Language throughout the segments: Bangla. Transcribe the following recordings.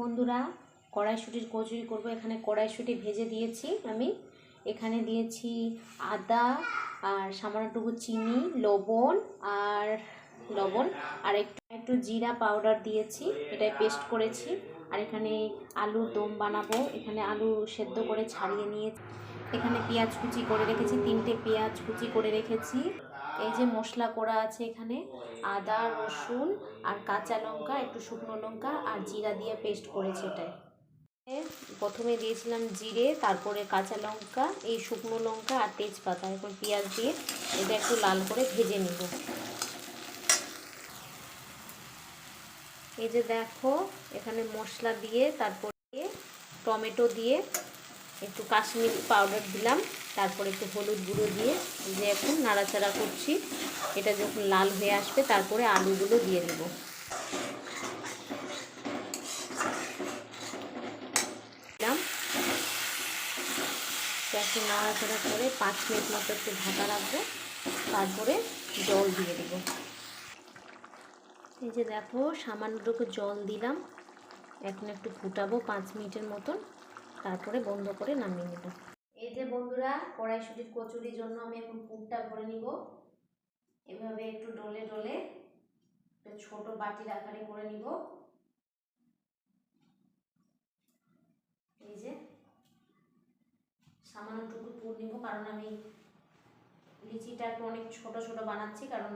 বন্ধুরা, কড়াইশুটির কচুরি করব। এখানে কড়াইশুটি ভেজে দিয়েছি আমি। এখানে দিয়েছি আদা আর সামান্যটুকু চিনি, লবণ আর লবণ, আর একটু একটু জিরা পাউডার দিয়েছি। এটাই পেস্ট করেছি। আর এখানে আলুর দম বানাবো। এখানে আলু সেদ্ধ করে ছাড়িয়ে নিয়ে এখানে পেঁয়াজ কুচি করে রেখেছি। তিনটে পেঁয়াজ কুচি করে রেখেছি। এই যে মশলা করা আছে এখানে, আদা, রসুন আর কাঁচা লঙ্কা, একটু শুকনো লঙ্কা আর জিরা দিয়ে পেস্ট করেছে এটাই প্রথমে দিয়েছিলাম জিরে, তারপরে কাঁচা লঙ্কা, এই শুকনো লঙ্কা আর তেজপাতা এখন পেঁয়াজ দিয়ে এটা একটু লাল করে ভেজে নেব। এই যে দেখো, এখানে মশলা দিয়ে, তারপরে টমেটো দিয়ে একটু কাশ্মীরি পাউডার দিলাম, তারপরে একটু হলুদ গুঁড়ো দিয়ে যে এখন নাড়াচাড়া করছি। এটা যখন লাল হয়ে আসবে, তারপরে আলুগুলো দিয়ে দেবো। নাড়াচাড়া করে পাঁচ মিনিট মতো একটু ঢাকা রাখব, তারপরে জল দিয়ে দেবো। এই যে দেখো সামান্যটুকু জল দিলাম। এখন একটু ফুটাবো পাঁচ মিনিটের মতন। তারপরে বন্ধ করে নামিয়ে নেব। এই যে বন্ধুরা, কড়াইশুটির কচুরির জন্য আমি এখন পুরটা ভরে নিব। এভাবে একটু ডলে ডলে একটা ছোট বাটির আকারে করে নিব। এই যে সামান্যটুকু পুর নিব, কারণ আমি লিচিটা একটু অনেক ছোট ছোট বানাচ্ছি, কারণ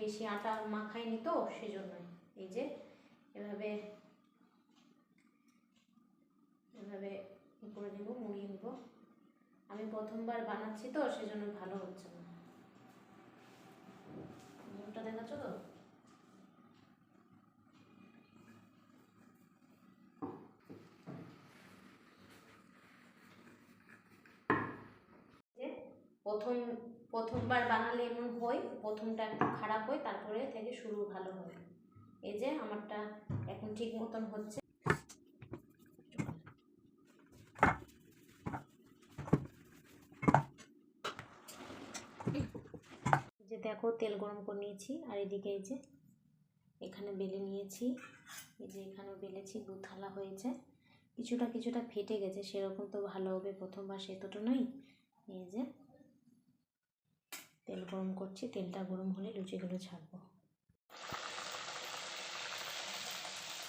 বেশি আটা মাখাইনি তো, সেজন্যই। এই যে এভাবে করে নিব মুড়িয়ে নিব। আমি প্রথমবার বানাচ্ছি তো, সেজন্য ভালো হচ্ছে না। মুখটা দেখাচ্ছ তো? প্রথম, প্রথমবার বানালে এমন হয় প্রথমটা একটু খারাপ হয় তারপরে থেকে শুরু ভালো হয়। এই যে আমারটা এখন ঠিক মতন হচ্ছে এই যে দেখো তেল গরম করে নিয়েছি, আর এদিকে এই যে এখানে বেলে নিয়েছি, এই যে এখানেও বেলেছি দু থালা হয়েছে। কিছুটা কিছুটা ফেটে গেছে, সেরকম তো ভালো হবে প্রথমবার সে তো নয়। এই যে তেল গরম করছি, তেলটা গরম হলে লুচিগুলো ছাড়বো।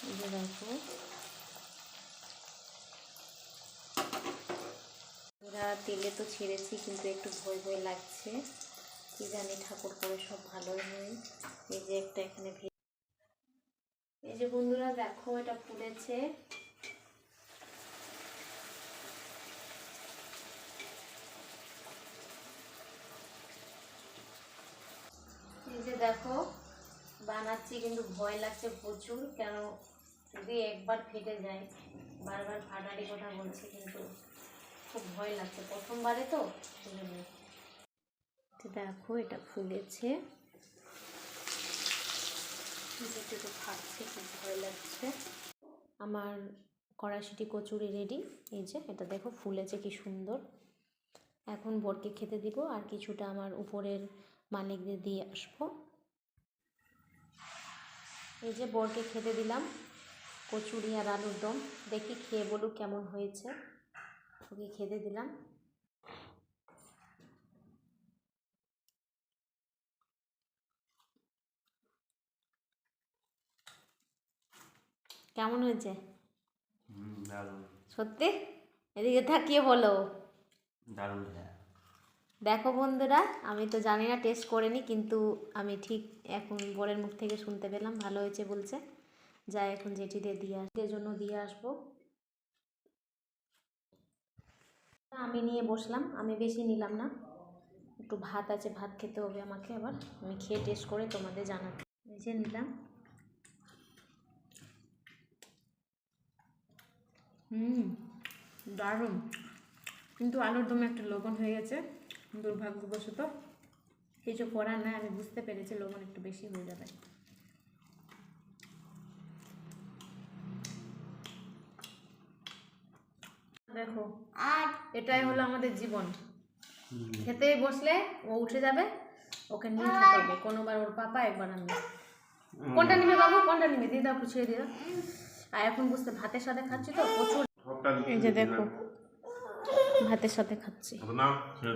এই যে দেখো। তেলে তো ছেড়েছি, কিন্তু একটু ভয় ভয় লাগছে। কি জানি ঠাকুর করে সব ভালোই হয়। এই যে একটা এখানে এই যে বন্ধুরা দেখো, এটা ফুলেছে। এই যে দেখো, বানাচ্ছি কিন্তু ভয় লাগছে প্রচুর, কেন যদি একবার ফেটে যায়, বারবার ফাটারই কথা বলছি কিন্তু খুব ভয় লাগছে। প্রথমবারে তো তো দেখো, এটা ফুলেছে। ফাটছে, খুব ভয় লাগছে। আমার কড়াইশুটি কচুরি রেডি এই যে, এটা দেখো, ফুলেছে কি সুন্দর। এখন বরকে খেতে দিব, আর কিছুটা আমার উপরের মালিকদের দিয়ে আসব। এই যে, বরকে খেতে দিলাম কচুরি আর আলুর দম। দেখি খেয়ে বলুক কেমন হয়েছে। ওকে খেতে দিলাম। কেমন হয়েছে? সত্যি? এদিকে থাকিয়ে বলো। দারুণ দেখো বন্ধুরা আমি তো জানি না টেস্ট করিনি কিন্তু আমি ঠিক এখন বরের মুখ থেকে শুনতে পেলাম ভালো হয়েছে বলছে। যা এখন জেঠিদের দিয়ে আসতে জন্য দিয়ে আসব। আমি নিয়ে বসলাম আমি বেশি নিলাম না। একটু ভাত আছে ভাত খেতে হবে আমাকে আবার। আমি খেয়ে টেস্ট করে তোমাদের জানাব এই যে নিলাম। হুম দারুণ। কিন্তু আলুর দমে একটা লবণ হয়ে গেছে দুর্ভাগ্যবশত। কিছু করার নাই আমি বুঝতে পেরেছি লবণ একটু বেশি হয়ে যাবে। দেখো আর এটাই হলো আমাদের জীবন। খেতে বসলে ও উঠে যাবে ওকে নিয়ে খেতে হবে। কোনোবার ওর পাপা একবার আমি। কোনটা নিবে বাবু? কোনটা নিবে? দিয়ে দাও একটু ছেড়ে দিয়ে দাও। আর এখন বুঝতে ভাতের সাথে খাচ্ছি তো প্রচুর এই যে দেখো। ভাতের সাথে খাচ্ছি। না ছেড়ে